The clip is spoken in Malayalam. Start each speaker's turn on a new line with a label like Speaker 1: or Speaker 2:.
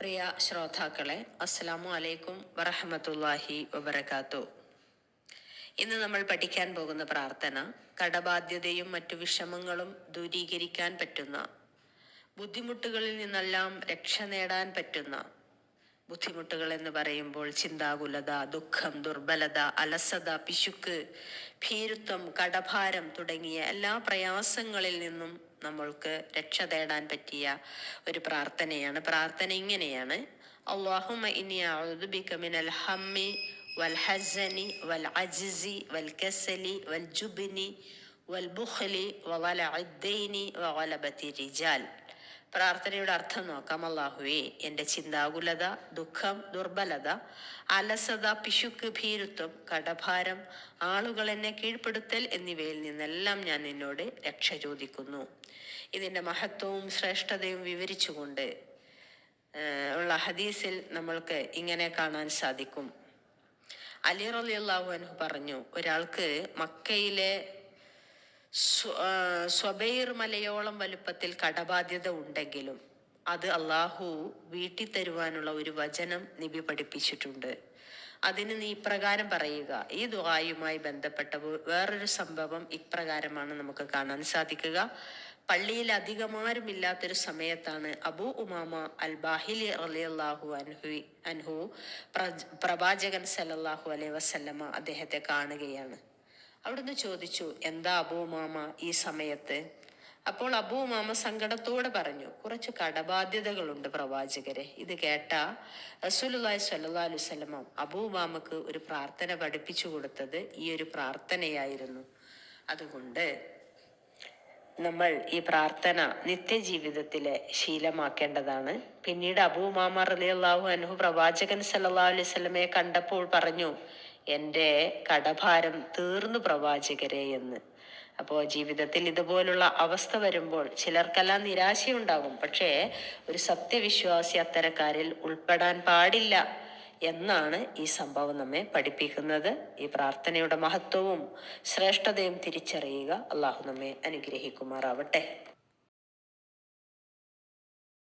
Speaker 1: പ്രിയ ശ്രോതാക്കളെ അസ്സലാമു അലൈക്കും വറഹമത്തല്ലാഹി വബർക്കാത്തു ഇന്ന് നമ്മൾ പഠിക്കാൻ പോകുന്ന പ്രാർത്ഥന കടബാധ്യതയും മറ്റു വിഷമങ്ങളും ദൂരീകരിക്കാൻ പറ്റുന്ന ബുദ്ധിമുട്ടുകളിൽ നിന്നെല്ലാം രക്ഷ നേടാൻ പറ്റുന്ന ബുദ്ധിമുട്ടുകൾ എന്ന് പറയുമ്പോൾ ചിന്താകുലത ദുഃഖം ദുർബലത അലസത പിശുക്ക് ഭീരുത്വം കടഭാരം തുടങ്ങിയ എല്ലാ പ്രയാസങ്ങളിൽ നിന്നും നമ്മൾക്ക് രക്ഷ തേടാൻ പറ്റിയ ഒരു പ്രാർത്ഥനയാണ്. പ്രാർത്ഥന ഇങ്ങനെയാണ്. അള്ളാഹുമ ഇനി ബിക മിനൽ വൽ ഹസനി വൽ വൽ കസലി വൽ വൽ പ്രാർത്ഥനയുടെ അർത്ഥം നോക്കാം അള്ളാഹുവേ എന്റെ ചിന്താകുലത ദുഃഖം ദുർബലത അലസത പിശുക്ക് ഭീരുത്വം കടഭാരം ആളുകൾ എന്നെ കീഴ്പ്പെടുത്തൽ എന്നിവയിൽ നിന്നെല്ലാം ഞാൻ നിന്നോട് രക്ഷ ചോദിക്കുന്നു. ഇതിന്റെ മഹത്വവും ശ്രേഷ്ഠതയും വിവരിച്ചുകൊണ്ട് ഉള്ള ഹദീസിൽ നമ്മൾക്ക് ഇങ്ങനെ കാണാൻ സാധിക്കും. അലി അൻഹു പറഞ്ഞു ഒരാൾക്ക് മക്കയിലെ സ്വബൈർ മലയോളം വലുപ്പത്തിൽ കടബാധ്യത ഉണ്ടെങ്കിലും അത് അള്ളാഹു വീട്ടി തരുവാനുള്ള ഒരു വചനം നിബി പഠിപ്പിച്ചിട്ടുണ്ട്. അതിന് നീ ഇപ്രകാരം പറയുക ഈ ദുആയുമായി ബന്ധപ്പെട്ട വേറൊരു സംഭവം ഇപ്രകാരമാണ് നമുക്ക് കാണാൻ സാധിക്കുക. പള്ളിയിൽ അധികമാരും ഇല്ലാത്തൊരു സമയത്താണ് അബു ഉമാമ അൽ ബാഹിലി അലിയല്ലാഹു അൻഹു അൻഹു പ്രവാചകൻ സല്ലല്ലാഹു അലൈഹി വസല്ലമ അദ്ദേഹത്തെ കാണുകയാണ്. അവിടുന്ന് ചോദിച്ചു എന്താ അബൂമാമ ഈ സമയത്ത്? അപ്പോൾ അബൂമാമ സങ്കടത്തോടെ പറഞ്ഞു കുറച്ച് കടബാധ്യതകളുണ്ട് പ്രവാചകരെ. ഇത് കേട്ട റസൂലുല്ലാഹി സ്വല്ലാ അലുസല്ലമ അബൂമാമക്ക് ഒരു പ്രാർത്ഥന പഠിപ്പിച്ചു കൊടുത്തത് ഈ ഒരു പ്രാർത്ഥനയായിരുന്നു. അതുകൊണ്ട് നമ്മൾ ഈ പ്രാർത്ഥന നിത്യജീവിതത്തിലെ ശീലമാക്കേണ്ടതാണ്. പിന്നീട് അബൂമാമ റലിയല്ലാഹു അനുഹു പ്രവാചകൻ സല്ലാ അലൈവല്ലമയെ കണ്ടപ്പോൾ പറഞ്ഞു എന്റെ കടഭാരം തീർന്നു പ്രവാചകരെ എന്ന്. അപ്പോൾ ജീവിതത്തിൽ ഇതുപോലുള്ള അവസ്ഥ വരുമ്പോൾ ചിലർക്കെല്ലാം നിരാശയുണ്ടാകും പക്ഷേ ഒരു സത്യവിശ്വാസി അത്തരക്കാരിൽ ഉൾപ്പെടാൻ പാടില്ല. എന്നാണ് ഈ സംഭവം നമ്മെ പഠിപ്പിക്കുന്നത്. ഈ പ്രാർത്ഥനയുടെ മഹത്വവും ശ്രേഷ്ഠതയും തിരിച്ചറിയുക. അള്ളാഹു നമ്മെ അനുഗ്രഹിക്കുമാറാവട്ടെ.